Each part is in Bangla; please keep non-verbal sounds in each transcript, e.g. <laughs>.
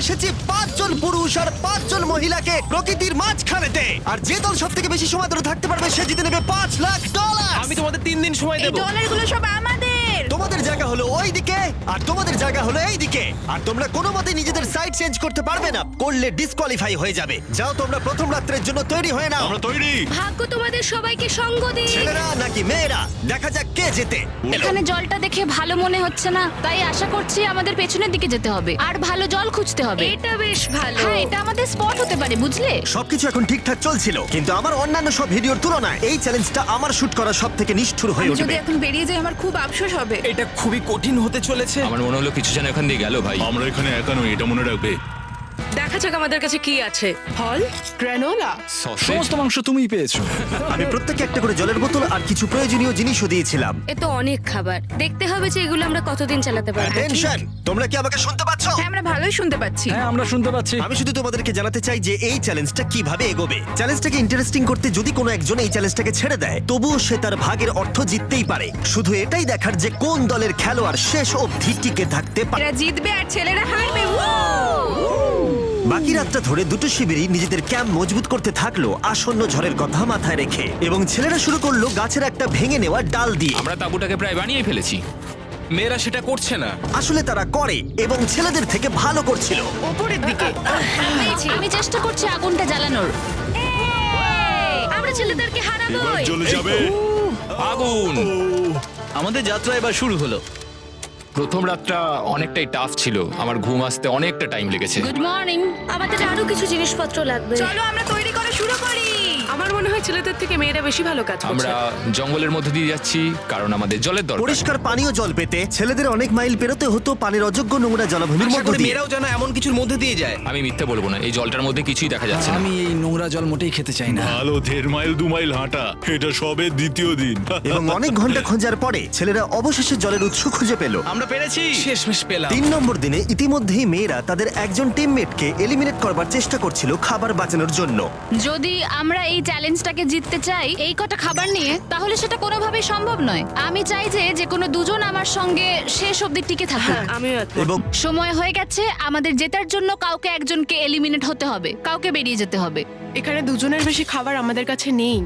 এসেছি পাঁচজন পুরুষ আর পাঁচজন মহিলাকে প্রকৃতির মাঝখানেতে। আর যে দল সব থেকে বেশি সময় ধরে থাকতে পারবে সে জিতে নেবে পাঁচ লাখ ডলার আমি তোমাদের তিন দিন সময় এই দেবো। ডলারগুলো সব আমাদের। তোমাদের জায়গা হলো ওই দিকে আর তোমাদের জায়গা হলো এই দিকে আর তোমরা কোনো মতে নিজেদের সাইড চেঞ্জ করতে পারবে না। করলে ডিসকোয়ালিফাই হয়ে যাবে। যাও তোমরা প্রথম রাত্রের জন্য তৈরি হয়ে নাও। আমরা তৈরি। ভাগ্য তোমাদের সবাইকে সঙ্গ দিই ছেলেরা নাকি মেয়েরা? দেখা যাক কে জেতে। এখানে জলটা দেখে ভালো মনে হচ্ছে না তাই আশা করছি আমাদের পেছনের দিকে যেতে হবে। আর ভালো জল খুঁজতে হবে। এটা বেশ ভালো। হ্যাঁ এটা আমাদের স্পট হতে পারে বুঝলে? সবকিছু এখন ঠিকঠাক চলছিল কিন্তু আমার অন্যান্য সব ভিডিওর তুলনায় এই চ্যালেঞ্জটা আমার শুট করা সব থেকে নিষ্ঠুর হয়ে আমি যদি এখন বেরিয়ে যাই আমার খুব আফসোস হবে। এটা খুবই কঠিন হতে চলেছে। আমার মনে হলো কিছু যেন এখান দিয়ে গেল ভাই। আমরা এখানে একা নই এটা মনে রাখবে। দেখা যাক আমাদের কাছে কি আছে। ফল? গ্রানোলা? সমস্ত মাংস তুমিই পেয়েছ। আমি প্রত্যেককে একটা করে জলের বোতল আর কিছু প্রয়োজনীয় জিনিসও দিয়েছিলাম। এ তো অনেক খাবার। দেখতে হবে যে এগুলো আমরা কতদিন চালাতে পারব টেনশন তোমরা কি আমাকে শুনতে পাচ্ছ? হ্যাঁ আমরা ভালোই শুনতে পাচ্ছি। হ্যাঁ আমরা শুনতে পাচ্ছি। আমি শুধু তোমাদেরকে জানাতে চাই যে এই চ্যালেঞ্জটা কীভাবে এগোবে। চ্যালেঞ্জটাকে ইন্টারেস্টিং করতে যদি কোনো একজন এই চ্যালেঞ্জটাকে ছেড়ে দেয় তবুও সে তার ভাগের অর্থ জিততেই পারে। শুধু এটাই দেখার যে কোন দলের খেলোয়াড় শেষ অবধি টিকে থাকতে পারে। এরা জিতবে আর ছেলেরা হারবে। বাকি রাতটা ধরে দুটো শিবিরই নিজেদের ক্যাম্প মজবুত করতে থাকল আসন্ন ঝড়ের কথা মাথায় রেখে। এবং ছেলেরা শুরু করল গাছের একটা ভেঙে নেওয়া ডাল দিয়ে। আমরা তাঁবুটাকে প্রায় বানিয়ে ফেলেছি। মেয়েরা সেটা করছে না। আসলে তারা করে এবং ছেলেদের থেকে ভালো করছিল। ওপরের দিকে। আমি চেষ্টা করছি আগুনটা জ্বালানোর। আমরা ছেলেদেরকে হারাবোই চলে যাবে। আগুন। আমাদের যাত্রা এবার শুরু হলো। প্রথম রাতটা অনেকটাই টাফ ছিল। আমার ঘুম আসতে অনেকটা টাইম লেগেছে। গুড মর্নিং আমাদের আরও কিছু জিনিসপত্র লাগবে। চলো আমরা তৈরি করা শুরু করি। আমার মনে হয় ছেলেদের থেকে মেয়েরা বেশি ভালো কাজ করছে। আমরা জঙ্গলের মধ্যে দিয়ে যাচ্ছি কারণ আমাদের জলের দরকার। পরিষ্কার পানীয় জল পেতে ছেলেদের অনেক মাইল পেরোতে হতো পানির অযোগ্য নোংরা জলাভূমির আশা মধ্য করি দিয়ে। মেয়েরাও যেন এমন কিছুর মধ্যে দিয়ে যায়। আমি মিথ্যে বলব না এই জলটার মধ্যে কিছুই দেখা যাচ্ছে না। আমি এই নোংরা জল মোটেই খেতে চাই না। ভালো দেড় মাইল দু মাইল হাঁটা এটা সবে দ্বিতীয় দিন। এবং অনেক ঘণ্টা খোঁজার পরে ছেলেরা অবশেষে জলের উৎস খুঁজে পেল। আমরা পেরেছি। শেষমেশ পেলাম। তিন নম্বর দিনে ইতিমধ্যেই মেয়েরা তাদের একজন টিমমেটকে এলিমিনেট করবার চেষ্টা করছিল খাবার বাঁচানোর জন্য। যদি আমরা এই চ্যালেঞ্জটাকে জিততে চাই এই কটা খাবার নিয়ে তাহলে সেটা কোনোভাবেই সম্ভব নয়। আমি চাই যে যে কোনো দুজন আমার সঙ্গে শেষ অব্দি টিকে থাকুক। হ্যাঁ আমিও একমত। এবং সময় হয়ে গেছে আমাদের জেতার জন্য কাউকে একজনকে এলিমিনেট হতে হবে কাউকে বেরিয়ে যেতে হবে। এখানে দুজনের বেশি খাবার আমাদের কাছে নেই।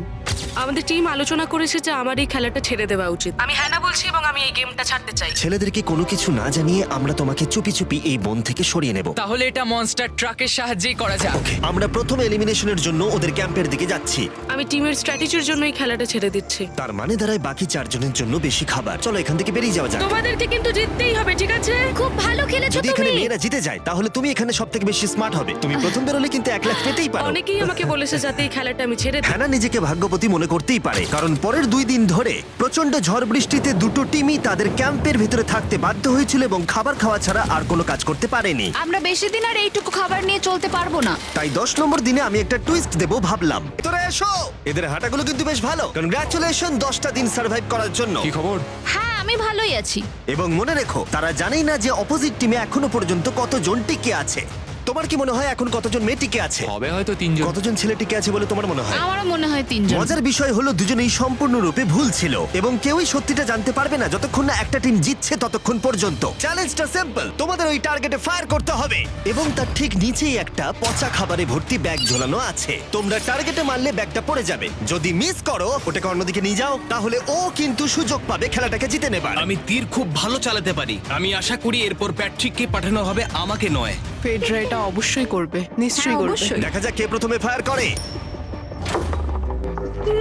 আমাদের টিম আলোচনা করেছে যে আমার এই খেলাটা ছেড়ে দেওয়া উচিত। আমি হ্যাঁ না বলছি এবং আমি এই গেমটা ছাড়তে চাই। ছেলেদেরকে কোনো কিছু না জানিয়ে আমরা তোমাকে চুপি চুপি এই বন থেকে সরিয়ে নেব। তাহলে এটা মনস্টার ট্রাকের সাহায্যেই করা যাক। আমরা প্রথম এলিমিনেশনের জন্য ওদের ক্যাম্পের দিকে যাচ্ছি। আমি টিমের স্ট্র্যাটেজির জন্য এই খেলাটা ছেড়ে দিচ্ছি। তার মানে দাঁড়ায় বাকি চারজনের জন্য বেশি খাবার। চলো এখান থেকে বেরিয়ে যাওয়া যাক। তোমাদেরকে কিন্তু জিততেই হবে ঠিক আছে? খুব ভালো খেলেছো যদি এখানে তুমি। মেয়েরা জিতে যায় তাহলে তুমি এখানে সব থেকে বেশি স্মার্ট হবে। তুমি প্রথম বেরোলে কিন্তু এক লাখ পেতেই পারো। অনেকেই আমাকে বলেছে যাতে এই খেলাটা আমি ছেড়ে দিই। হ্যানা নিজেকে ভাগ্যবতী মনে করতেই পারে। কারণ পরের দুই দিন ধরে প্রচণ্ড ঝড় বৃষ্টিতে দুটো টিমই তাদের ক্যাম্পের ভিতরে থাকতে বাধ্য হয়েছিল এবং খাবার খাওয়া ছাড়া আর কোনো কাজ করতে পারেনি। আমরা বেশি দিন আর এইটুকু খাবার নিয়ে চলতে পারব না। তাই দশ নম্বর দিনে আমি একটা টুইস্ট দেবো ভাবলাম। তোরা এসো! এদের হাঁটাগুলো কিন্তু বেশ ভালো। কনগ্রাচুলেশন দশটা দিন সার্ভাইভ করার জন্য। কি খবর? হ্যাঁ আমি ভালোই আছি। এবং মনে রেখো তারা জানেই না যে অপোজিট টিমে এখনও পর্যন্ত কতজন টিকে আছে। তোমার কি মনে হয় এখন কতজন মেয়ে টিকে আছে? হবে হয়তো তিনজন। কতজন ছেলে টিকে আছে বলে তোমার মনে হয়? আমারও মনে হয় তিনজন। মজার বিষয় হলো দুজনেই সম্পূর্ণরূপে ভুল ছিল এবং কেউই সত্যিটা জানতে পারবে না যতক্ষণ না একটা টিম জিতছে ততক্ষণ পর্যন্ত। চ্যালেঞ্জটা সিম্পল তোমাদের ওই টার্গেটে ফায়ার করতে হবে। এবং তার ঠিক নিচেই একটা পচা খাবারে ভর্তি ব্যাগ ঝোলানো আছে। তোমরা টার্গেটে মারলে ব্যাগটা পড়ে যাবে। যদি মিস করো ওটাকে অন্যদিকে নিয়ে যাও তাহলে ও কিন্তু সুযোগ পাবে খেলাটাকে জিতে নেবার। আমি তীর খুব ভালো চালাতে পারি। আমি আশা করি এরপর প্যাট্রিককে পাঠানো হবে আমাকে নয়। পেড্রা এটা অবশ্যই করবে নিশ্চয়ই হ্যাঁ, করবে। অবশ্যই। দেখা যাক কে প্রথমে ফায়ার করে।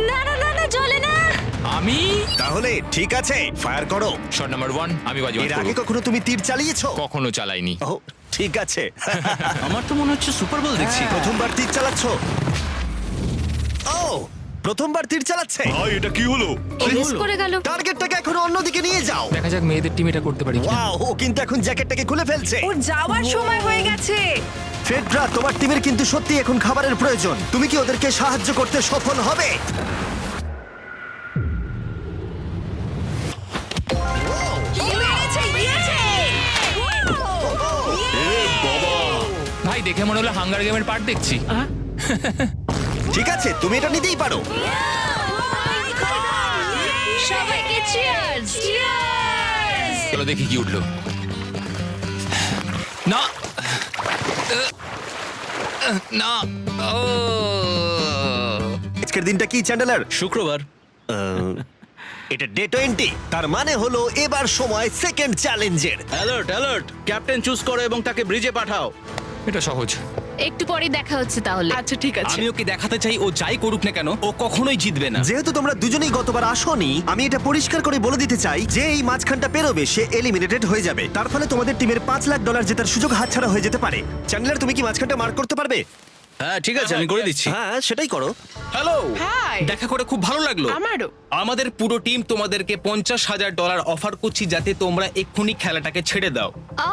না না না না জ্বলে না। আমি? তাহলে ঠিক আছে ফায়ার করো। শট নাম্বার ওয়ান আমি বাজি এর আগে কখনো তুমি তীর চালিয়েছো? কখনো চালাইনি। ও ঠিক আছে। <laughs> <laughs> আমার তো মনে হচ্ছে সুপার বল দেখছি। প্রথমবার তীর চালাচ্ছ? প্রথমবার তীর চালাচ্ছে। ভাই এটা কি হলো? মিস করে গেল। টার্গেটটাকে এখন অন্যদিকে নিয়ে যাও। দেখা যাক মেয়েদের টিম এটা করতে পারি কিনা। ওয়াও ও কিন্তু এখন জ্যাকেটটাকে খুলে ফেলছে। ওর যাওয়ার সময় হয়ে গেছে। ফেডরা তোমার টিমের কিন্তু সত্যি এখন খাবারের প্রয়োজন। তুমি কি ওদেরকে সাহায্য করতে সফল হবে? মেরেছে, মেরেছে! ভাই দেখে মনে হলো হাঙ্গার গেমের পার্ট দেখছি। <laughs> ঠিক আছে তুমি এটা নিতেই পারো। সবাইকে চিয়ার্স চিয়ার্স চলো দেখি কি উঠল? না। না। ও। আজকের দিনটা কি চ্যান্ডেলার? শুক্রবার। এটা ডে টোয়েন্টি তার মানে হলো এবার সময় সেকেন্ড চ্যালেঞ্জের অ্যালার্ট অ্যালার্ট ক্যাপ্টেন চুজ করো এবং তাকে ব্রিজে পাঠাও। এটা সহজ। একটু পরে দেখা হচ্ছে তাহলে। আচ্ছা ঠিক আছে। আমি ওকে দেখাতে চাই ও যাই করুক না কেন ও কখনোই জিতবে না। যেহেতু তোমরা দুজনেই গতবার আসনি আমি এটা পরিষ্কার করে বলে দিতে চাই যে এই মাঝখানটা পেরোবে সে এলিমিনেটেড হয়ে যাবে। তার ফলে তোমাদের টিমের পাঁচ লাখ ডলার জেতার সুযোগ হাতছাড়া হয়ে যেতে পারে। চ্যান্ডলার তুমি কি মাঝখানটা মার্ক করতে পারবে? হ্যাঁ ঠিক আছে আমি করে দিচ্ছি। হ্যাঁ সেটাই করো। হ্যালো হাই দেখা করে খুব ভালো লাগল। আমারও। আমাদের পুরো টিম তোমাদেরকে পঞ্চাশ হাজার ডলার অফার করছি যাতে তোমরা এক্ষুনি খেলাটাকে ছেড়ে দাও। ও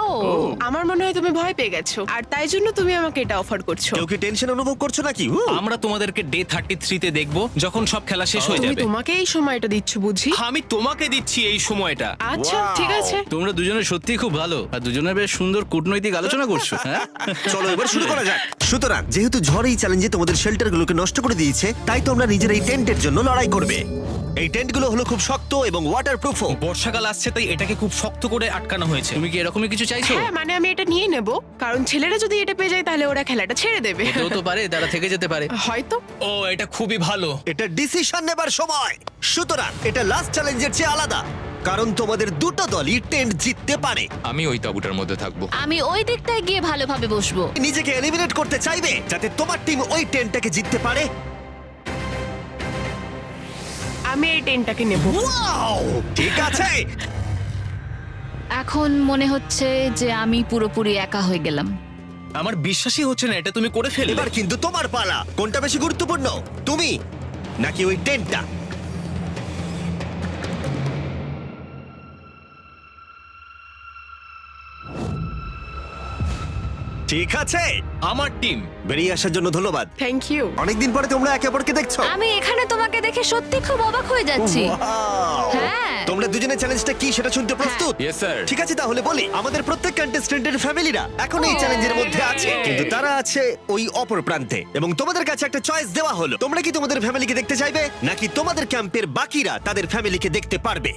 আমার মনে হয় তুমি ভয় পেয়ে গেছো। আর তাই জন্য তুমি আমাকে এটা অফার করছ। কেউ কি টেনশন অনুভব করছ নাকি! আমরা তোমাদেরকে ডে থার্টি থ্রিতে দেখব যখন সব খেলা শেষ হয়ে তুমি যাবে। তোমাকে এই সময়টা দিচ্ছ বুঝি? আমি তোমাকে দিচ্ছি এই সময়টা। আচ্ছা Wow! ঠিক আছে। তোমরা দুজনে সত্যি খুব ভালো আর দুজনে বেশ সুন্দর কূটনৈতিক আলোচনা করছ হ্যাঁ? <laughs> চলো এবার শুরু করা যাক। সুতরাং যেহেতু ঝড় এই চ্যালেঞ্জে তোমাদের শেল্টারগুলোকে নষ্ট করে দিয়েছে তাই তোমরা নিজের এই টেন্টের জন্য লড়াই করবে। এই টেন্টগুলো হলো খুব শক্ত এবং ওয়াটার ওয়াটারপ্রুফও বর্ষাকাল আসছে তাই এটাকে খুব শক্ত করে আটকানো হয়েছে। তুমি কি এরকমই কিছু চাইছো? হ্যাঁ মানে আমি এটা নিয়ে নেব। কারণ ছেলেরা যদি এটা পেয়ে যায় তাহলে ওরা খেলাটা ছেড়ে দেবে। হতেও তো পারে তারা থেকে যেতে পারে। হয়তো। ও এটা খুবই ভালো। এটা ডিসিশন নেবার সময়। সুতরাং এটা লাস্ট চ্যালেঞ্জের চেয়ে আলাদা। কারণ তোমাদের দুটো দলই টেন্ট জিততে পারে। আমি ওই তাঁবুটার মধ্যে থাকব। আমি ওই দিকটায় গিয়ে ভালোভাবে বসবো। নিজেকে এলিমিনেট করতে চাইবে যাতে তোমার টিম ওই টেন্টটাকে জিততে পারে। আমি এই টেনটাকে নেব। Wow! ঠিক আছে। এখন মনে হচ্ছে যে আমি পুরোপুরি একা হয়ে গেলাম। আমার বিশ্বাসই হচ্ছে না এটা তুমি করে ফেললে। এবার কিন্তু তোমার পালা। কোনটা বেশি গুরুত্বপূর্ণ তুমি নাকি ওই টেন্টটা? ঠিক আছে। আমার টিম বেরিয়ে আসার জন্য ধন্যবাদ। থ্যাংক ইউ অনেকদিন পরে তোমরা একে অপরকে দেখছ। আমি এখানে তোমাকে দেখে সত্যি খুব অবাক হয়ে যাচ্ছি। Wow! হ্যাঁ। তোমরা দুজনের চ্যালেঞ্জটা কি সেটা শুনতে প্রস্তুত? ইয়েস স্যার ঠিক আছে তাহলে বলি আমাদের প্রত্যেক কন্টেস্টেন্টের ফ্যামিলিরা এখন এই Oh. চ্যালেঞ্জের মধ্যে আছে। কিন্তু তারা আছে ওই অপর প্রান্তে। এবং তোমাদের কাছে একটা চয়েস দেওয়া হলো। তোমরা কি তোমাদের ফ্যামিলিকে দেখতে চাইবে? নাকি তোমাদের ক্যাম্পের বাকিরা তাদের ফ্যামিলিকে দেখতে পারবে?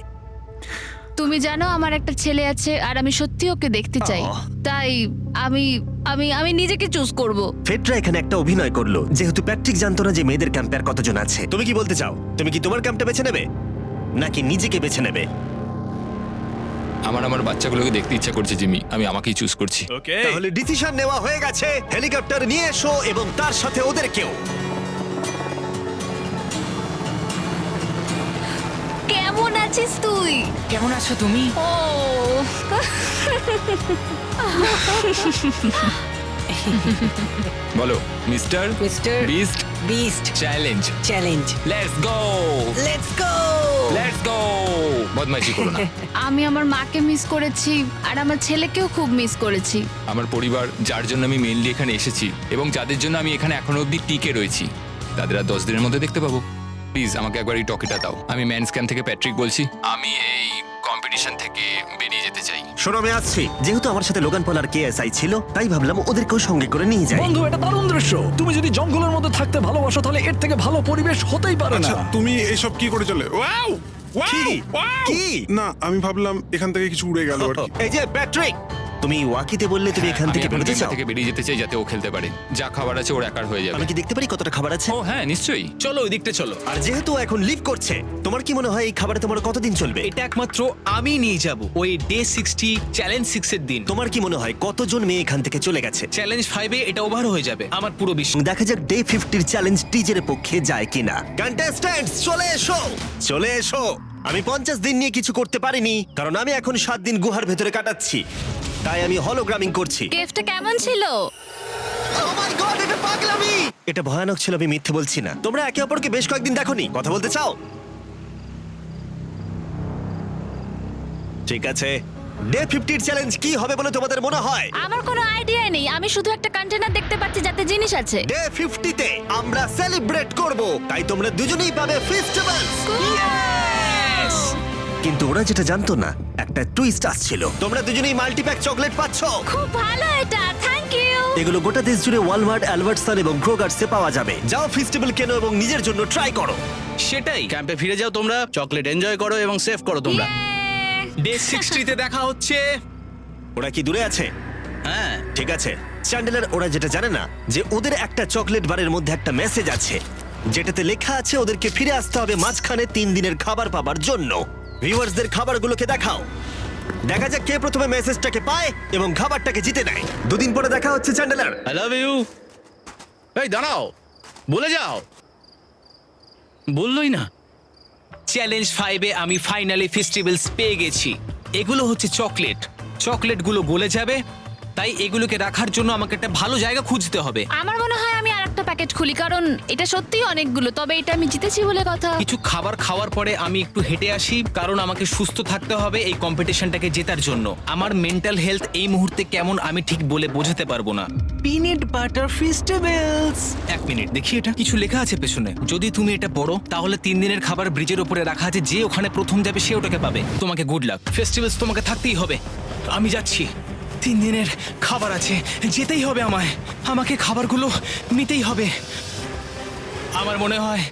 তুমি জানো আমার একটা ছেলে আছে আর আমি সত্যি ওকে দেখতে চাই। আহ। তাই আমি আমি আমি নিজেকে চুজ করব। ফেডরা এখানে একটা অভিনয় করল যেহেতু প্যাট্রিক জানতো না যে মেয়েদের ক্যাম্পে আর কতজন আছে। তুমি কি বলতে চাও? তুমি কি তোমার ক্যাম্পটা বেছে নেবে? নাকি নিজেকে বেছে নেবে? আমার আমার বাচ্চাগুলোকে দেখতে ইচ্ছা করছে জিমি। আমি আমাকেই চুজ করছি। ওকে তাহলে ডিসিশন নেওয়া হয়ে গেছে। হেলিকপ্টার নিয়ে এসো এবং তার সাথে ওদের ওদেরকেও কেমন আছিস তুই? কেমন আছো তুমি? ও। <laughs> বলো mister mister Beast Beast challenge. Challenge. Let's go let's go let's go বদমাইশি করো না। <laughs> আমি আমার মাকে মিস করেছি আর আমার ছেলেকেও খুব মিস করেছি। আমার পরিবার যার জন্য আমি মেইনলি এখানে এসেছি এবং যাদের জন্য আমি এখানে এখনও অবধি টিকে রয়েছি তাদের আর দশ দিনের মধ্যে দেখতে পাবো। প্লিজ আমাকে একবার এই টকিটা দাও। আমি ম্যান স্ক্যাম থেকে প্যাট্রিক বলছি। আমি এই কম্পিটিশন থেকে বেরিয়ে যেতে চাই। শোনো আমি আসছি। যেহেতু আমার সাথে লোগান পল আর কেএসআই ছিল তাই ভাবলাম ওদেরকেও সঙ্গে করে নিয়ে যাই। বন্ধু এটা দারুণ দৃশ্য। তুমি যদি জঙ্গলের মধ্যে থাকতে ভালোবাসো তাহলে এর থেকে ভালো পরিবেশ হতেই পারে না। আচ্ছা তুমি এসব কি করে চলে ওয়াও! কি? কি? না আমি ভাবলাম এখান থেকে কিছু উড়ে গেল আর কি। এই যে প্যাট্রিক তুমি ওয়াকিতে বললে তুমি এখান আমি থেকে এখন বেরোতে চাও? থেকে বেরিয়ে যেতে চাই যাতে ও খেলতে পারে। যা খাবার আছে ওর একার হয়ে যাবে। আমি কি দেখতে পারি কতটা খাবার আছে? ও হ্যাঁ নিশ্চয়ই। চলো ওই দিকটা চলো। আর যেহেতু ও এখন লিভ করছে তোমার কি মনে হয় এই খাবারে তোমার কতদিন চলবে? এটা একমাত্র আমি নিয়ে যাব ওই ডে সিক্সটি চ্যালেঞ্জ সিক্স এর দিন। তোমার কি মনে হয় কতজন মেয়ে এখান থেকে চলে গেছে? চ্যালেঞ্জ ফাইভে এটা ওভার হয়ে যাবে আমার পুরো বিশ্বাস দেখা যাক ডে ফিফটির চ্যালেঞ্জ টিজের পক্ষে যায় কিনা। কন্টেস্ট্যান্টস চলে এসো! চলে এসো! আমি পঞ্চাশ দিন নিয়ে কিছু করতে পারিনি কারণ আমি এখন সাত দিন গুহার ভেতরে কাটাচ্ছি। তাই আমি হলোগ্রামিং করছি। কেফটা কেমন ছিল? Oh এটা ভয়ানক ছিল আমি মিথ্যে বলছি না। তোমরা একে অপরকে বেশ কয়েকদিন দেখোনি। কথা বলতে চাও? ঠিক আছে। ডে ফিফটির চ্যালেঞ্জ কি হবে বলে তোমাদের মনে হয়? আমার কোনো আইডিয়া নেই। আমি শুধু একটা কন্টেনার দেখতে পাচ্ছি যাতে জিনিস আছে। ডে ফিফটিতে আমরা সেলিব্রেট করব। তাই তোমরা দুজনেই পাবে ফেস্টিভ্যালস কিন্তু ওরা যেটা জানতো না একটা টুইস্ট আসছিল। তোমরা দুজনেই মাল্টিপ্যাক চকলেট পাচ্ছ। খুব ভালো এটা থ্যাংক ইউ এগুলো গোটা দেশ জুড়ে ওয়ালমার্ট অ্যালবার্টসন এবং ক্রোগার্সে পাওয়া যাবে। যাও ফেস্টিভ্যাল কেনো এবং নিজের জন্য ট্রাই করো। সেটাই। ক্যাম্পে ফিরে যাও তোমরা চকলেট এনজয় করো এবং সেভ করো তোমরা। ডে সিক্সটিতে দেখা হচ্ছে। ওরা কি দূরে আছে? হ্যাঁ। ঠিক আছে। চ্যান্ডেলার ওরা যেটা জানে না যে ওদের একটা চকলেট বারের মধ্যে একটা মেসেজ আছে। যেটাতে লেখা আছে ওদেরকে ফিরে আসতে হবে মাঝখানে তিন দিনের খাবার পাবার জন্য। ভিউয়ার্সদের খাবারগুলোকে দেখাও। দেখা যাক কে প্রথমে মেসেজটাকে পায় এবং খাবারটাকে জিতে নেয়। দুদিন পরে দেখা হচ্ছে চ্যান্ডেলার। আই লাভ ইউ এই দাঁড়াও। বলে যাও। বললই না। চ্যালেঞ্জ ফাইভে আমি ফাইনালি ফেস্টিভ্যালস পেয়ে গেছি। এগুলো হচ্ছে চকলেট। চকলেটগুলো গলে যাবে। তাই এগুলোকে রাখার জন্য আমাকে একটা ভালো জায়গা খুঁজতে হবে। আমার মনে হয় আমি আর একটা প্যাকেট খুলি কারণ এটা সত্যিই অনেকগুলো তবে এটা আমি জিতেছি বলে কথা। কিছু খাবার খাওয়ার পরে আমি একটু হেঁটে আসি কারণ আমাকে সুস্থ থাকতে হবে এই কম্পিটিশনটাকে জেতার জন্য। আমার মেন্টাল হেলথ এই মুহূর্তে কেমন আমি ঠিক বলে বোঝাতে পারব না। পিনেট বাটার ফেস্টিভ্যালস এক মিনিট দেখি এটা কিছু লেখা আছে পেছনে। যদি তুমি এটা পড়ো তাহলে তিন দিনের খাবার ব্রিজের উপরে রাখা আছে যে ওখানে প্রথম যাবে সে ওটাকে পাবে। তোমাকে গুড লাক ফেস্টিভ্যালস তোমাকে থাকতেই হবে। আমি যাচ্ছি। তিন দিনের খাবার আছে। যেতেই হবে আমায়। আমাকে খাবারগুলো নিতেই হবে। আমার মনে হয়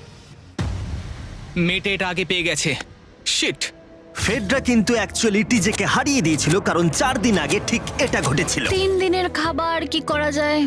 মেটে এটা আগে পেয়ে গেছে। শিট ফেডরা কিন্তু অ্যাকচুয়ালি টিজেকে হারিয়ে দিয়েছিল কারণ চার দিন আগে ঠিক এটা ঘটেছিল। তিন দিনের খাবার কি করা যায়?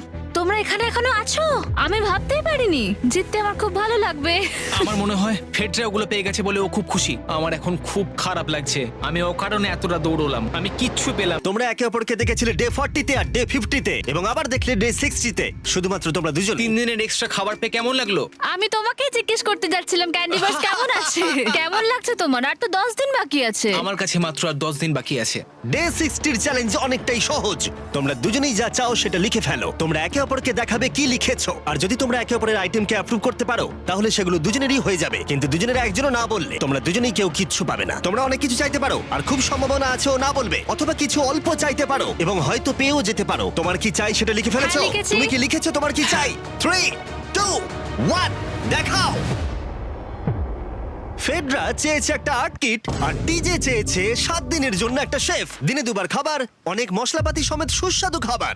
তোমরা এখানে এখনও আছো? আমি ভাবতেই পারিনি জিততে আমার খুব ভালো লাগবে। আমার মনে হয় ফেডরা ওগুলো পেয়ে গেছে বলে ও খুব খুশি। আমার এখন খুব খারাপ লাগছে। আমি ও কারণে এতটা দৌড়লাম। আমি কিচ্ছু পেলাম তোমরা একে অপরকে দেখেছিলে ডে ফর্টিতে আর ডে ফিফটিতে এবং আবার দেখলে ডে সিক্সটিতে। শুধুমাত্র তোমরা দুজন তিন দিনের এক্সট্রা খাবার পেয়ে কেমন লাগল? আমি তোমাকেই জিজ্ঞেস করতে যাচ্ছিলাম ক্যান্ডি বাস কেমন আছে? <laughs> কেমন লাগছে তোমার? আর তো দশ দিন বাকি আছে। আমার কাছে মাত্র আর দশ দিন বাকি আছে। ডে সিক্সটির চ্যালেঞ্জ অনেকটাই সহজ। তোমরা দুজনেই যা চাও সেটা লিখে ফেলো। তোমরা একে অপরকে দেখাবে কি লিখেছো। আর যদি তোমরা একে অপরের আইটেমকে অ্যাপ্রুভ করতে পারো তাহলে সেগুলো দুজনেরই হয়ে যাবে। কিন্তু দুজনের একজনও না বললে তোমরা দুজনেই কেউ কিচ্ছু পাবে না। তোমরা অনেক কিছু চাইতে পারো আর খুব সম্ভাবনা আছে ও না বলবে অথবা কিছু অল্প চাইতে পারো এবং হয়তো পেয়েও যেতে পারো। তোমার কি চাই সেটা লিখে ফেলেছো? হ্যাঁ, লিখেছি। তুমি কি লিখেছো? তোমার কি চাই? থ্রি টু ওয়ান দেখাও! ফেডরা চেয়েছে একটা আর্ট কিট আর টিজে চেয়েছে সাত দিনের জন্য একটা শেফ। দিনে দুবার খাবার অনেক মশলাপাতি সমেত সুস্বাদু খাবার।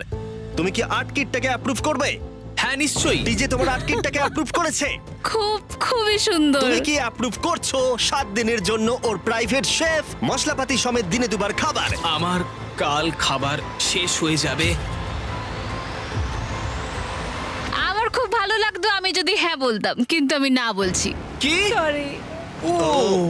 তুমি কি আর্ট কিটটাকে অ্যাপ্রুভ করবে? হ্যাঁ নিশ্চয়ই। টিজে তোমার আর্ট কিটটাকে অ্যাপ্রুভ করেছে? খুব খুবই সুন্দর। তুমি কি অ্যাপ্রুভ করছ সাত দিনের জন্য ওর প্রাইভেট শেফ মশলাপাতি সমেত দিনে দুবার খাবার। আমার কাল খাবার শেষ হয়ে যাবে। আমার খুব ভালো লাগতো আমি যদি হ্যাঁ বলতাম কিন্তু আমি না বলছি। কি? সরি ও।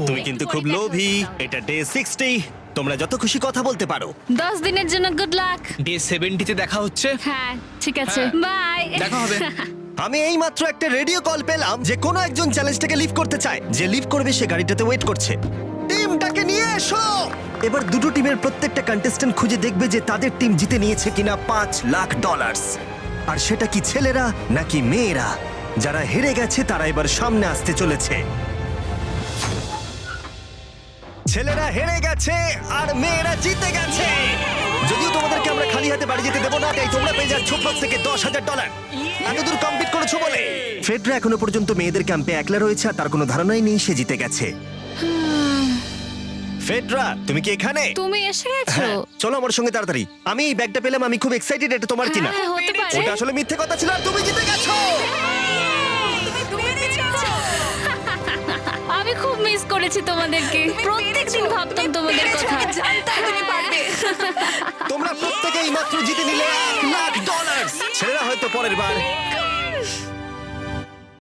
তুমি কিন্তু খুব লোভী। এটা ডে সিক্সটি তোমরা যত খুশি কথা বলতে পারো। দশ দিনের জন্য গুড লাক ডে সেভেন্টিতে দেখা হচ্ছে? হ্যাঁ ঠিক আছে। হ্যাঁ। বাই দেখা হবে। <laughs> আমি এই মাত্র একটা রেডিও কল পেলাম যে কোনো একজন চ্যালেঞ্জটাকে লিভ করতে চায়। যে লিভ করবে সে গাড়িটাতে ওয়েট করছে। টিমটাকে নিয়ে এসো! এবার দুটো টিমের প্রত্যেকটা কন্টেস্ট্যান্ট খুঁজে দেখবে যে তাদের টিম জিতে নিয়েছে কিনা পাঁচ লাখ ডলার্স আর সেটা কি ছেলেরা নাকি মেয়েরা? যারা হেরে গেছে তারা এবার সামনে আসতে চলেছে। ছেলেরা হেরে গেছে আর মেয়েরা জিতে গেছে। যদিও তোমাদেরকে আমরা খালি হাতে বাড়ি যেতে দেবো না তাই তোমরা পেয়ে যাচ্ছ প্রত্যেকে দশ হাজার ডলার। এতদূর কমপ্লিট করেছ বলে। ফেডরা এখনও পর্যন্ত মেয়েদের ক্যাম্পে একলা রয়েছে আর তার কোনো ধারণাই নেই সে জিতে গেছে। ফেডরা তুমি কি এখানে? তুমি এসে গেছো? হ্যাঁ চলো আমার সঙ্গে তাড়াতাড়ি। আমি এই ব্যাগটা পেলাম আমি খুব এক্সাইটেড এটা তোমার কিনা। হ্যাঁ, হতে পারে। ওটা আসলে মিথ্যে কথা ছিল আর তুমি জিতে গেছো। মিস করেছি তোমাদেরকে। প্রত্যেকদিন ভাবতাম তোমাদের কথা। জানতাম তুমি পারবে। তোমরা প্রত্যেকেই মাত্র জিতে নিলে এক লাখ ডলার ছেলেরা হয়তো পরের বার।